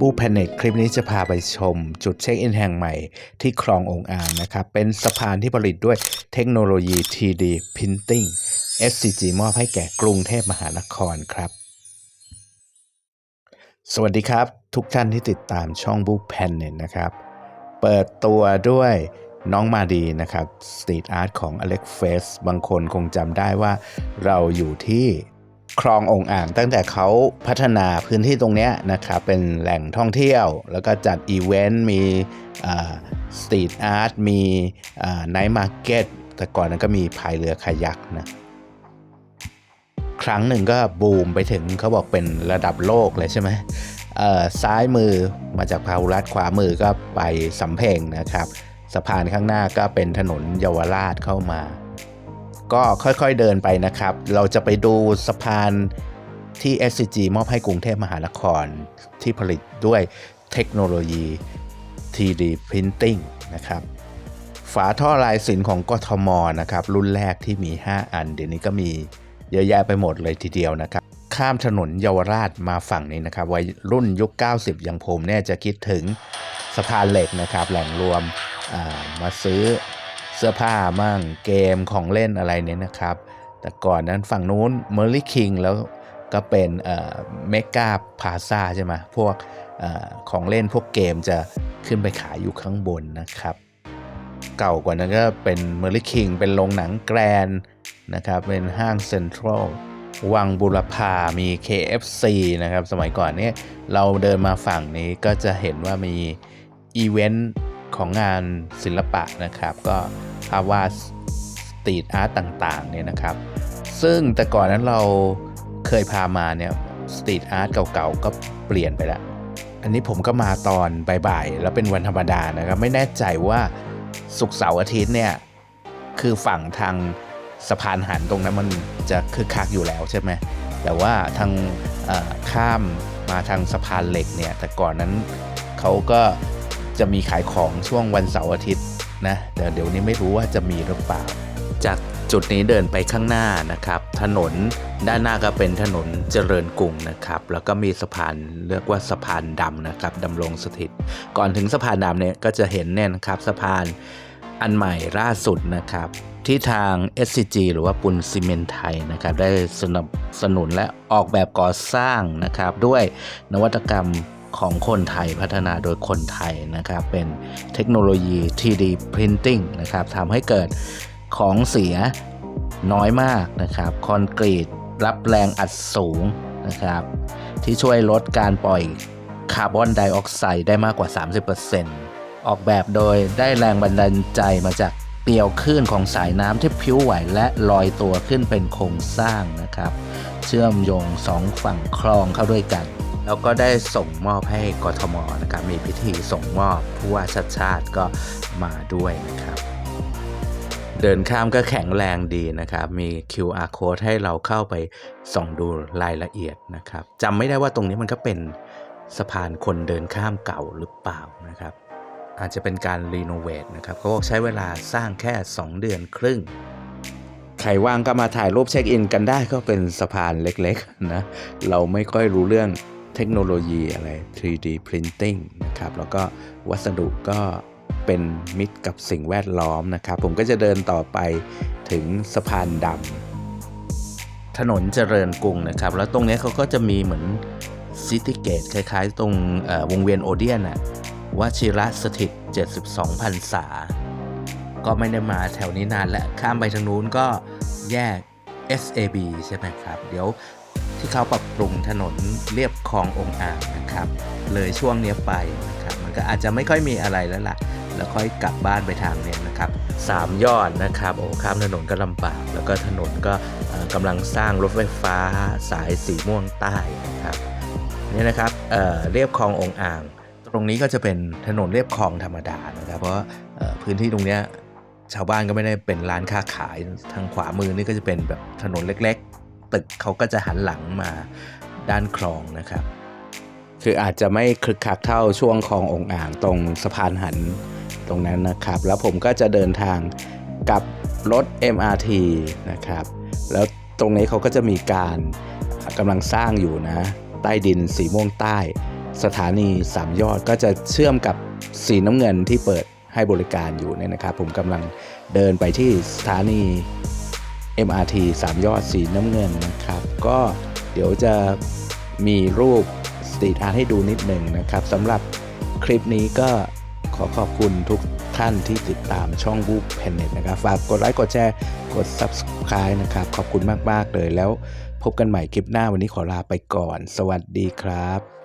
บูแพนเน็ตคลิปนี้จะพาไปชมจุดเช็คอินแห่งใหม่ที่คลององอ่างนะครับ เป็นสะพานที่ผลิตด้วยเทคโนโลยี 3D Printing SCG มอบให้แก่กรุงเทพมหานครครับ สวัสดีครับ ทุกท่านที่ติดตามช่องบูแพนเน็ตนะครับ เปิดตัวด้วยน้องมาดีนะครับสตรีทอาร์ตของ Alex Face บางคนคงจำได้ว่าเราอยู่ที่ คลององอ่างตั้งแต่เขาพัฒนาพื้นที่ตรงนี้นะครับเป็นแหล่งท่องเที่ยว แล้วก็จัดอีเวนต์มีสตรีทอาร์ตมีไนท์มาร์เก็ตแต่ก่อนนั้นก็มีพายเรือคายักนะครั้งหนึ่งก็บูมไปถึงเขาบอกเป็นระดับโลกเลยใช่ไหมซ้ายมือมาจากพาหุรัฐขวามือก็ไปสำเพ็งนะครับ สะพานข้างหน้าก็เป็นถนนเยาวราชเข้ามา ก็ค่อยๆเดินไปนะครับ เราจะไปดูสะพานที่ SCG มอบให้กรุงเทพมหานครที่ผลิตด้วยเทคโนโลยี 3D Printing นะครับ ฝาท่อลายสินของกทมนะครับ รุ่นแรกที่มี 5 อัน เดี๋ยวนี้ก็มีเยอะแยะไปหมดเลยทีเดียวนะครับ ข้ามถนนเยาวราชมาฝั่งนี้นะครับ วัยรุ่นยุค 90 อย่างผมเนี่ยจะคิดถึงสะพานเหล็กนะครับ แหล่งรวมมาซื้อ เสื้อผ้ามั่งเกมของเล่นอะไรเนี่ยนะครับ แต่ก่อนนั้นฝั่งนู้นเมอร์ลี่คิงแล้วก็เป็นเมกาพาซาใช่ไหมพวกอของเล่นพวกเกมจะขึ้นไปขายอยู่ข้างบนนะครับ เก่ากว่านั้นก็เป็นเมอร์ลี่คิงเป็นโรงหนังแกรนนะครับ เป็นห้างเซ็นทรัลวังบุรพามี KFC นะครับ สมัยก่อนเนี่ยเราเดินมาฝั่งนี้ก็จะเห็นว่ามีอีเวนต์ ของงานศิลปะนะครับ ก็ภาพวาดสตรีทอาร์ตต่างๆเนี่ยนะครับ ซึ่งแต่ก่อนนั้นเราเคยพามาเนี่ยสตรีทอาร์ตเก่าๆก็เปลี่ยนไปแล้วอันนี้ผมก็มาตอนบ่ายๆแล้วเป็นวันธรรมดานะครับ ไม่แน่ใจว่าสุกเสาร์อาทิตย์เนี่ยคือฝั่งทางสะพานหันตรงนั้นมันจะคึกคักอยู่แล้วใช่ไหมแต่ว่าทางข้ามมาทางสะพานเหล็กเนี่ย แต่ก่อนนั้นเขาก็ จะมีขายของช่วงวันเสาร์อาทิตย์นะแต่เดี๋ยวนี้ไม่รู้ว่าจะมีหรือเปล่า จากจุดนี้เดินไปข้างหน้านะครับ ถนนด้านหน้าก็เป็นถนนเจริญกรุงนะครับ แล้วก็มีสะพานเรียกว่าสะพานดำนะครับดำรงสถิต ก่อนถึงสะพานดำเนี่ยก็จะเห็นเนี่ยนะครับสะพานอันใหม่ล่าสุดนะครับ ที่ทาง SCG หรือว่าปุนซีเมนไทยนะครับ ได้สนับสนุนและออกแบบก่อสร้างนะครับ ด้วยนวัตกรรม ของคนไทยพัฒนาโดยคนไทยนะครับ เป็นเทคโนโลยี 3D Printing นะครับทำให้เกิดของเสียน้อยมากนะครับคอนกรีตรับแรงอัดสูงนะครับที่ช่วยลดการปล่อยคาร์บอนไดออกไซด์ได้มากกว่า 30%ออกแบบโดยได้แรงบันดาลใจมาจากเปียวคลื่นของสายน้ำที่พิ้วไหวและลอยตัวขึ้นเป็นโครงสร้างนะครับ เชื่อมโยงสองฝั่งคลองเข้าด้วยกัน แล้วก็ได้ส่งมอบให้กทมนะครับมีพิธีส่งมอบผู้ว่าชัดชาติก็มาด้วยนะครับ เดินข้ามก็แข็งแรงดีนะครับ มี QR code ให้เราเข้าไปส่องดูรายละเอียดนะครับจำไม่ได้ว่าตรงนี้มันก็เป็นสะพานคนเดินข้ามเก่าหรือเปล่านะครับ อาจจะเป็นการรีโนเวทนะครับเขาบอกใช้เวลาสร้างแค่ 2 เดือนครึ่งใครว่างก็มาถ่ายรูปเช็คอินกันได้ก็เป็นสะพานเล็กๆนะ เราไม่ค่อยรู้เรื่อง เทคโนโลยีอะไร 3D Printing นะครับ แล้วก็วัสดุก็เป็นมิตรกับสิ่งแวดล้อมนะครับ ผมก็จะเดินต่อไปถึงสะพานดำถนนเจริญกรุงนะครับ แล้วตรงนี้เขาก็จะมีเหมือนซิตี้เกตคล้ายๆ ตรงวงเวียนโอเดียนอะวชิระสถิต 72พรรษา ก็ไม่ได้มาแถวนี้นานแล้วข้ามไปทางนู้นก็แยก SAB ใช่ไหมครับ เดี๋ยว ที่เขาปรับปรุงถนนเรียบคลององอ่างนะครับ เลยช่วงนี้ไปนะครับมันก็อาจจะไม่ค่อยมีอะไรแล้วล่ะ แล้วค่อยกลับบ้านไปทางเนี้ยนะครับสามยอดนะครับโอ้ข้ามถนนก็ลำบากแล้วก็ถนนก็กำลังสร้างรถไฟฟ้าสายสีม่วงใต้นะครับนี่นะครับเเรียบคลององอ่าง ตรงนี้ก็จะเป็นถนนเรียบคลองธรรมดานะครับ เพราะพื้นที่ตรงนี้ชาวบ้านก็ไม่ได้เป็นร้านค้าขายทางขวามือนี่ก็จะเป็นแบบถนนเล็ก ตึกเขาก็จะหันหลังมาด้านคลองนะครับ คืออาจจะไม่คึกคักเท่าช่วงคลององอ่างตรงสะพานหันตรงนั้นนะครับ แล้วผมก็จะเดินทางกับรถ MRT นะครับ แล้วตรงนี้เขาก็จะมีการกำลังสร้างอยู่นะ ใต้ดินสีม่วงใต้ สถานีสามยอดก็จะเชื่อมกับสีน้ำเงินที่เปิดให้บริการอยู่เนี่ยนะครับ ผมกำลังเดินไปที่สถานี MRT สามยอดสีน้ำเงินนะครับ ก็เดี๋ยวจะมีรูปสตรีทอาร์ตให้ดูนิดหนึ่งนะครับสำหรับคลิปนี้ก็ขอขอบคุณทุกท่านที่ติดตามช่องบุ๊กเพนเน็ตนะครับ ฝากกดไลค์กดแชร์กด Subscribe นะครับ ขอบคุณมาก ๆ เลยแล้วพบกันใหม่คลิปหน้าวันนี้ขอลาไปก่อน สวัสดีครับ